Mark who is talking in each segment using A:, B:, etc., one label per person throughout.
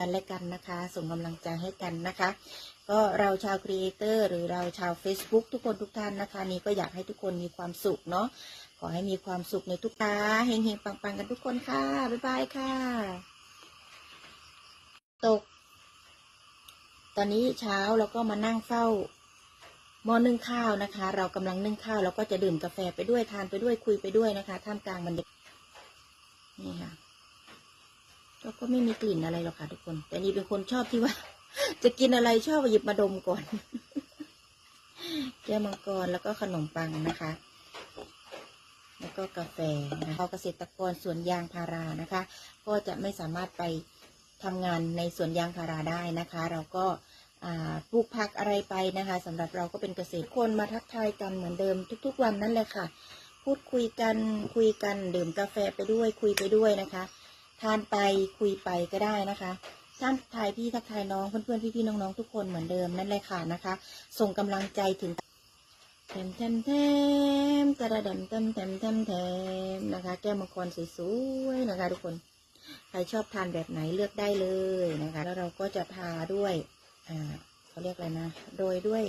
A: กันและกันนะคะ ส่งกำลังใจให้กันนะคะ ก็เราชาวครีเอเตอร์หรือเราชาว Facebook ทุกคนทุกท่านนะคะ นี้ก็อยากให้ทุกคนมีความสุขเนาะขอให้มีความสุขในทุกตาเฮงๆปังๆ กันทุกคนค่ะ บ๊ายบายค่ะ ตก ตอนนี้เช้าเราก็มานั่งเฝ้าหม้อนึ่งข้าวนะคะ เรากำลังนึ่งข้าวเราก็จะดื่มกาแฟไปด้วยทานไปด้วยคุยไปด้วยนะคะ ท่ามกลางบรรยากาศนี่ค่ะ ก็ก็ไม่มีกลิ่นอะไรหรอกค่ะทุกคน แต่นี่เป็นคนชอบที่ว่า จะกินอะไรชอบหยิบมาดมก่อน แก้วมังกรแล้วก็ขนมปังนะคะ แล้วก็กาแฟนะคะเราเกษตรกรสวนยางพารานะคะ ก็จะไม่สามารถไปทำงานในสวนยางพาราได้นะคะ เราก็ปลูกผักอะไรไปนะคะสำหรับเราก็เป็นเกษตรคนมาทักทายกันเหมือนเดิมทุก ๆ วันนั่นแหละค่ะ พูดคุยกันคุยกันดื่มกาแฟไปด้วยคุยไปด้วยนะคะ ทานไปคุยไปก็ได้นะคะท่านทายพี่ทักทายน้องเพื่อนๆพี่ๆน้องๆทุกคนเหมือนเดิมนั่นเลยค่ะนะคะ ส่งกำลังใจถึงแถมแถมแถมกระดมแถมแถมแถมแถมนะคะ แก้วมังกรสวยๆนะคะ ทุกคนใครชอบทานแบบไหนเลือกได้เลยนะคะ แล้วเราก็จะทาด้วยอ่าเขาเรียกอะไรนะโรยด้วย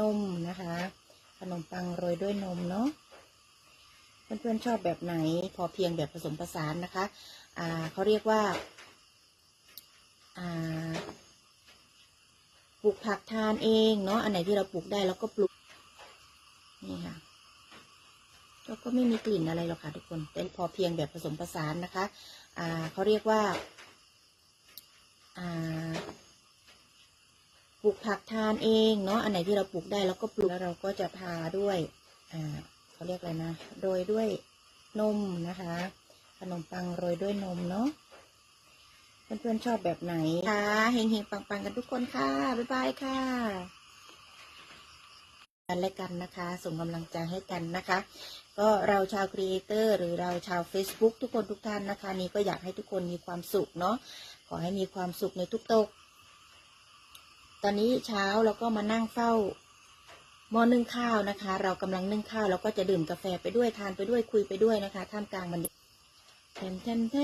A: นมนะคะ ขนมปังโรยด้วยนมเนาะเพื่อนๆชอบแบบไหนพอเพียงแบบผสมผสานนะคะ เขาเรียกว่าปลูกผักทานเองเนาะอันไหนที่เราปลูกได้เราก็ปลูกนี่ค่ะก็ก็ไม่มีกลิ่นอะไรหรอกค่ะทุกคนแต่พอเพียงแบบผสมผสานนะคะอ่าเขาเรียกว่าอ่าปลูกผักทานเองเนาะอันไหนที่เราปลูกได้เราก็ปลูกแล้วเราก็จะทาด้วยอ่าเขาเรียกอะไรนะโรยด้วยนมนะคะ ปังโรยด้วยนมเนาะเพื่อนๆชอบแบบไหนคะเฮงๆปังๆกันทุกคนค่ะ บ๊ายบายค่ะกันและกันนะคะ ส่งกำลังใจให้กันนะคะ ก็เราชาวครีเอเตอร์หรือเราชาว Facebook ทุกคนทุกท่านนะคะ นี้ก็อยากให้ทุกคนมีความสุขเนาะขอให้มีความสุขในทุกตก ตอนนี้เช้าเราก็มานั่งเฝ้าหม้อนึ่งข้าวนะคะ เรากำลังนึ่งข้าวเราก็จะดื่มกาแฟไปด้วยทานไปด้วยคุยไปด้วยนะคะ ท่ามกลางบรรยากาศ แถมแถมแถ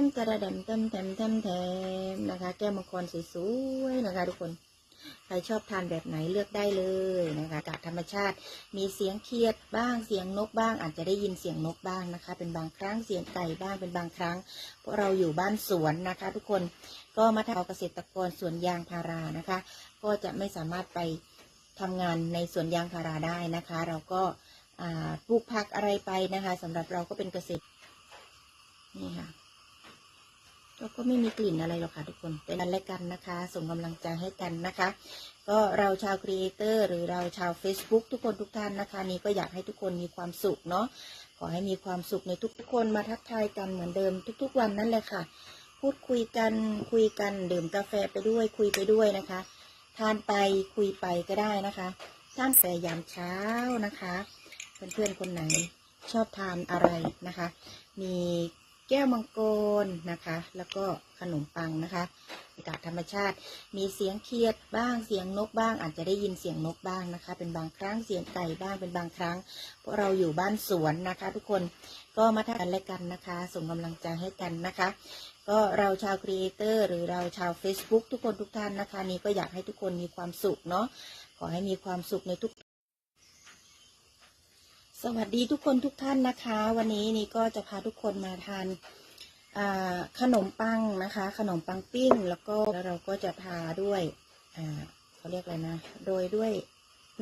A: มกระดมแถมแถมแถมแถมนะคะ แก้วมังกรสวยๆนะคะ ทุกคนใครชอบทานแบบไหนเลือกได้เลยนะคะอากาศธรรมชาติมีเสียงเคียดบ้างเสียงนกบ้าง อาจจะได้ยินเสียงนกบ้างนะคะ เป็นบางครั้งเสียงไก่บ้างเป็นบางครั้ง เพราะเราอยู่บ้านสวนนะคะ ทุกคนก็มาทำเกษตรกรสวนยางพารานะคะ ก็จะไม่สามารถไปทำงานในสวนยางพาราได้นะคะ เราก็ปลูกผักอะไรไปนะคะสำหรับเราก็เป็นเกษตร นี่ค่ะก็ก็ไม่มีกลิ่นอะไรหรอกค่ะทุกคนเป็นกันและกันนะคะ ส่งกำลังใจให้กันนะคะ ก็เราชาวครีเอเตอร์หรือเราชาว Facebook ทุกคนทุกท่านนะคะ นี้ก็อยากให้ทุกคนมีความสุขเนาะขอให้มีความสุขในทุกๆคนมาทักทายกันเหมือนเดิมทุก ๆ วันนั่นแหละค่ะ พูดคุยกันคุยกันดื่มกาแฟไปด้วยคุยไปด้วยนะคะ ทานไปคุยไปก็ได้นะคะทานแฟยามเช้านะคะ เพื่อนๆคนไหนชอบทานอะไรนะคะ มี แก้วมังกรนะคะ แล้วก็ขนมปังนะคะอากาศธรรมชาติ มีเสียงเคียดบ้างเสียงนกบ้าง อาจจะได้ยินเสียงนกบ้างนะคะ เป็นบางครั้งเสียงไก่บ้างเป็นบางครั้ง เพราะเราอยู่บ้านสวนนะคะ ทุกคนก็มาทำกันและกันนะคะ ส่งกำลังใจให้กันนะคะ ก็เราชาวครีเอเตอร์หรือเราชาว Facebook ทุกคนทุกท่านนะคะ นี้ก็อยากให้ทุกคนมีความสุขเนาะขอให้มีความสุขในทุก สวัสดีทุกคนทุกท่านนะคะ วันนี้นี่ก็จะพาทุกคนมาทานขนมปังนะคะ ขนมปังปิ้งแล้วก็แล้วเราก็จะทาด้วยเขาเรียกอะไรนะโรยด้วย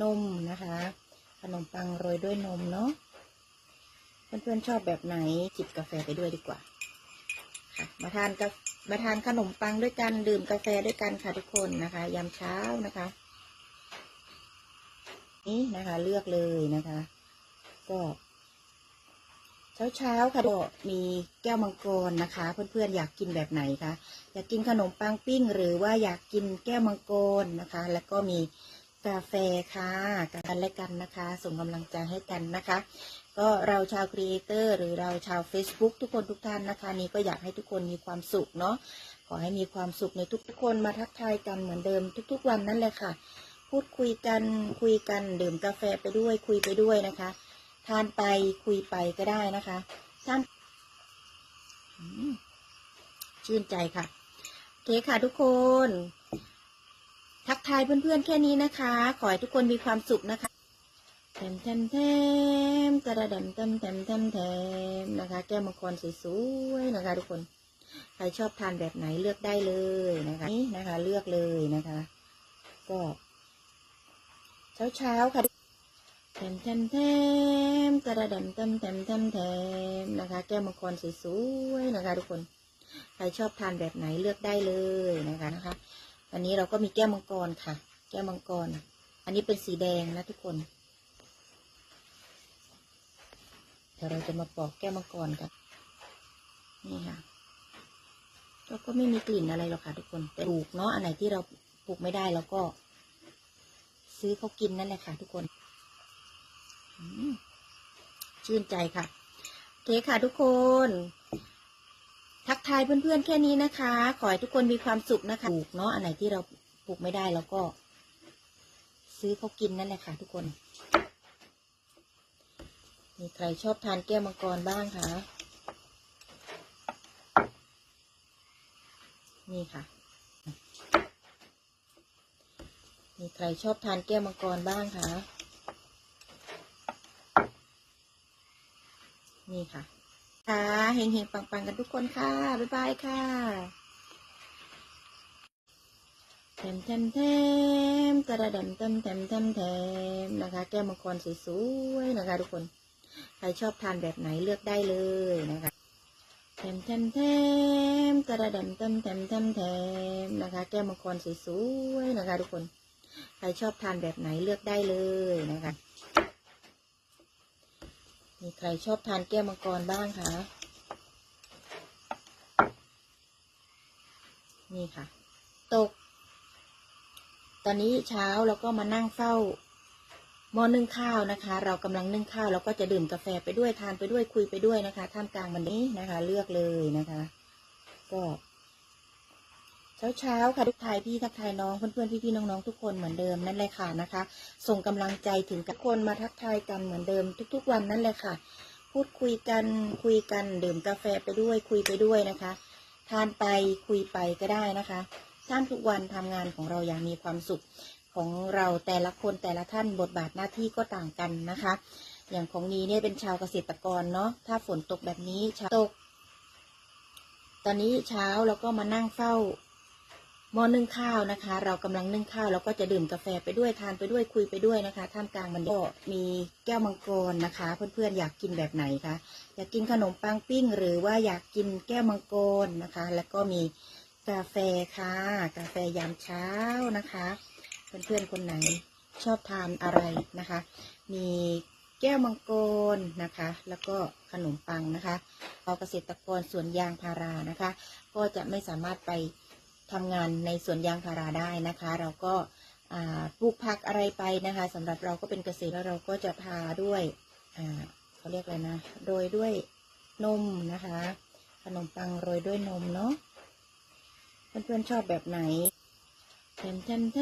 A: นมนะคะ ขนมปังโรยด้วยนมเนาะเพื่อนๆชอบแบบไหนจิบกาแฟไปด้วยดีกว่าค่ะมาทานกมาทานขนมปังด้วยกันดื่มกาแฟด้วยกันค่ะทุกคนนะคะ ยามเช้านะคะ นี่นะคะ เลือกเลยนะคะ ก็เช้าเช้าๆค่ะก็มีแก้วมังกรนะคะ เพื่อนๆอยากกินแบบไหนคะอยากกินขนมปังปิ้ง หรือว่าอยากกินแก้วมังกรนะคะ แล้วก็มีกาแฟค่ะกันและกันนะคะ ส่งกำลังใจให้กันนะคะ ก็เราชาวครีเอเตอร์หรือเราชาว Facebook ทุกคนทุกท่านนะคะ นี้ก็อยากให้ทุกคนมีความสุขเนาะขอให้มีความสุขในทุกๆคนมาทักทายกันเหมือนเดิมทุก ๆ วันนั่นแหละค่ะ พูดคุยกันคุยกันดื่มกาแฟไปด้วยคุยไปด้วยนะคะ ทานไปคุยไปก็ได้นะคะท่านชื่นใจค่ะเคค่ะทุกคน ทักทายเพื่อนๆแค่นี้นะคะ ขอให้ทุกคนมีความสุขนะคะแถมแถมแถมกระดมแถมแถมแถมแถมนะคะ แก้วมังกรสวยๆนะคะ ทุกคน ใครชอบทานแบบไหนเลือกได้เลยนะคะนี่นะคะ เลือกเลยนะคะ ก็ เช้าๆค่ะ แถมแถมแถมกระดมแถมแถมแถมแถมนะคะ แก้วมังกรสวยๆนะคะทุกคน ใครชอบทานแบบไหนเลือกได้เลยนะคะนะคะอันนี้เราก็มีแก้วมังกรค่ะ แก้วมังกร อันนี้เป็นสีแดงนะทุกคนเดี๋ยวเราจะมาปอกแก้วมังกรกัน นี่ค่ะแล้วก็ไม่มีกลิ่นอะไรหรอกค่ะทุกคน แต่ปลูกเนาะ อันไหนที่เราปลูกไม่ได้เราก็ ซื้อเขากินนั่นแหละค่ะทุกคน ชื่นใจค่ะเคค่ะทุกคน ทักทายเพื่อนๆแค่นี้นะคะ ขอให้ทุกคนมีความสุขนะคะปลูกเนาะอันไหนที่เราปลูกไม่ได้เราก็ ซื้อเขากินนั่นแหละค่ะ ทุกคน มีใครชอบทานแก้วมังกรบ้างคะนี่ค่ะ มีใครชอบทานแก้วมังกรบ้างคะ นี่ค่ะค่ะเฮงเฮงๆปังกันทุกคนค่ะ บ๊ายบายค่ะแถมแถมแถมกระดมแถมแถมแถมแถมนะคะ แก้วมังกรสวยๆนะคะ ทุกคน ใครชอบทานแบบไหนเลือกได้เลยนะคะแถมแถมแถมกระดมแถมแถมแถมแถมนะคะ แก้วมังกรสวยๆนะคะ ทุกคน ใครชอบทานแบบไหนเลือกได้เลยนะคะ มีใครชอบทานแก้วมังกรบ้างคะ นี่ค่ะ ตก ตอนนี้เช้าเราก็มานั่งเฝ้าหม้อนึ่งข้าวนะคะ เรากำลังนึ่งข้าวเราก็จะดื่มกาแฟไปด้วยทานไปด้วยคุยไปด้วยนะคะ ท่ามกลางวันนี้นะคะ เลือกเลยนะคะ ก็ เช้าๆค่ะทุกทายพี่ทักทายน้องเพื่อนๆพี่ๆน้องๆทุกคนเหมือนเดิมนั่นเลยค่ะนะคะ ส่งกำลังใจถึงทุกคนมาทักทายกันเหมือนเดิม ทุก ๆ วันนั่นเลยค่ะ พูดคุยกันคุยกันดื่มกาแฟไปด้วยคุยไปด้วยนะคะ ทานไปคุยไปก็ได้นะคะท่านทุกวันทำงานของเราอย่างมีความสุขของเราแต่ละคนแต่ละท่านบทบาทหน้าที่ก็ต่างกันนะคะ อย่างของนี้เนี่ยเป็นชาวเกษตรกรเนาะถ้าฝนตกแบบนี้ตก ตอนนี้เช้าเราก็มานั่งเฝ้า หม้อนึ่งข้าวนะคะ เรากำลังนึ่งข้าวเราก็จะดื่มกาแฟไปด้วยทานไปด้วยคุยไปด้วยนะคะ ท่ามกลางมันก็มีแก้วมังกรนะคะ เพื่อนๆอยากกินแบบไหนคะอยากกินขนมปังปิ้ง หรือว่าอยากกินแก้วมังกรนะคะ แล้วก็มีกาแฟค่ะ กาแฟยามเช้านะคะ เพื่อนๆคนไหนชอบทานอะไรนะคะ มีแก้วมังกรนะคะ แล้วก็ขนมปังนะคะเราเกษตรกรสวนยางพารานะคะ ก็จะไม่สามารถไป ทำงานในสวนยางพาราได้นะคะ เราก็ปลูกผักอะไรไปนะคะสำหรับเราก็เป็นเกษตรแล้วเราก็จะทาด้วยเขาเรียกอะไรนะโรยด้วยนมนะคะ ขนมปังโรยด้วยนมเนาะเพื่อนๆชอบแบบไหนแถมแถมแถ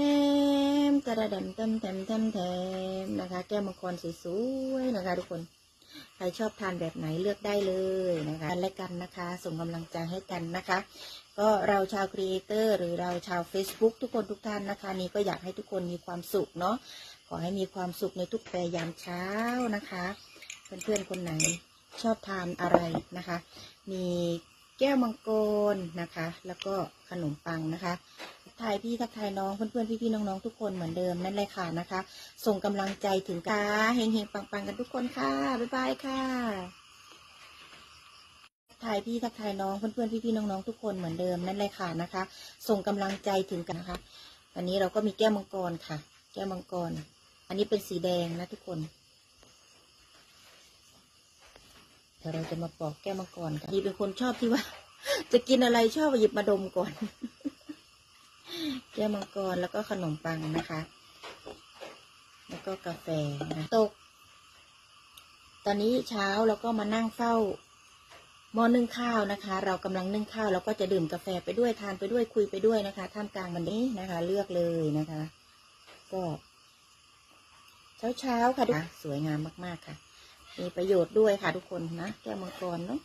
A: มกระดมแถมแถมแถมแถมนะคะ แก้วมังกรสวยๆนะคะทุกคน ครชอบทานแบบไหนเลือกได้เลยนะคะกันและกันนะคะ ส่งกำลังใจให้กันนะคะ ก็เราชาวครีเอเตอร์หรือเราชาว Facebook ทุกคนทุกท่านนะคะ นี้ก็อยากให้ทุกคนมีความสุขเนาะขอให้มีความสุขในทุกแปรยามเช้านะคะ เพื่อนๆคนไหนชอบทานอะไรนะคะ มีแก้วมังกรนะคะ แล้วก็ขนมปังนะคะ ทักทายพี่ทักทายน้องเพื่อนๆพี่ๆน้องๆทุกคนเหมือนเดิมนั่นเลยค่ะนะคะ ส่งกำลังใจถึงกาเฮงเฮงๆปังๆกันทุกคนค่ะบ๊ายบายค่ะทักทายพี่ทักทายน้องเพื่อนๆพี่ๆน้องๆทุกคนเหมือนเดิมนั่นเลยค่ะนะคะ ส่งกำลังใจถึงกันนะคะอันนี้เราก็มีแก้วมังกรค่ะ แก้วมังกร อันนี้เป็นสีแดงนะทุกคนเดี๋ยวเราจะมาปอกแก้วมังกรกันนี่เป็นคนชอบที่ว่า จะกินอะไรชอบหยิบมาดมก่อน แก้วมังกรแล้วก็ขนมปังนะคะ แล้วก็กาแฟนะตก ตอนนี้เช้าเราก็มานั่งเฝ้าหม้อนึ่งข้าวนะคะ เรากำลังนึ่งข้าวเราก็จะดื่มกาแฟไปด้วยทานไปด้วยคุยไปด้วยนะคะท่ามกลางวันนี้นะคะ เลือกเลยนะคะ ก็เช้าเช้าๆค่ะสวยงามมาก ๆ ค่ะ มีประโยชน์ด้วยค่ะทุกคนนะ แก้วมังกรเนาะ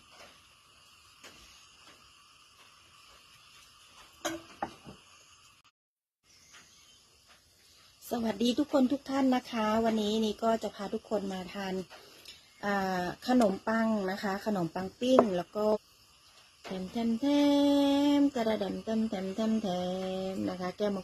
A: วัสดีทุกคนทุกท่านนะคะ วันนี้นี่ก็จะพาทุกคนมาทานขนมปังนะคะ ขนมปังปิ้งแล้วก็แถมแถมแถมกระดมแถมแถมแถมแถมนะคะ แก้มัง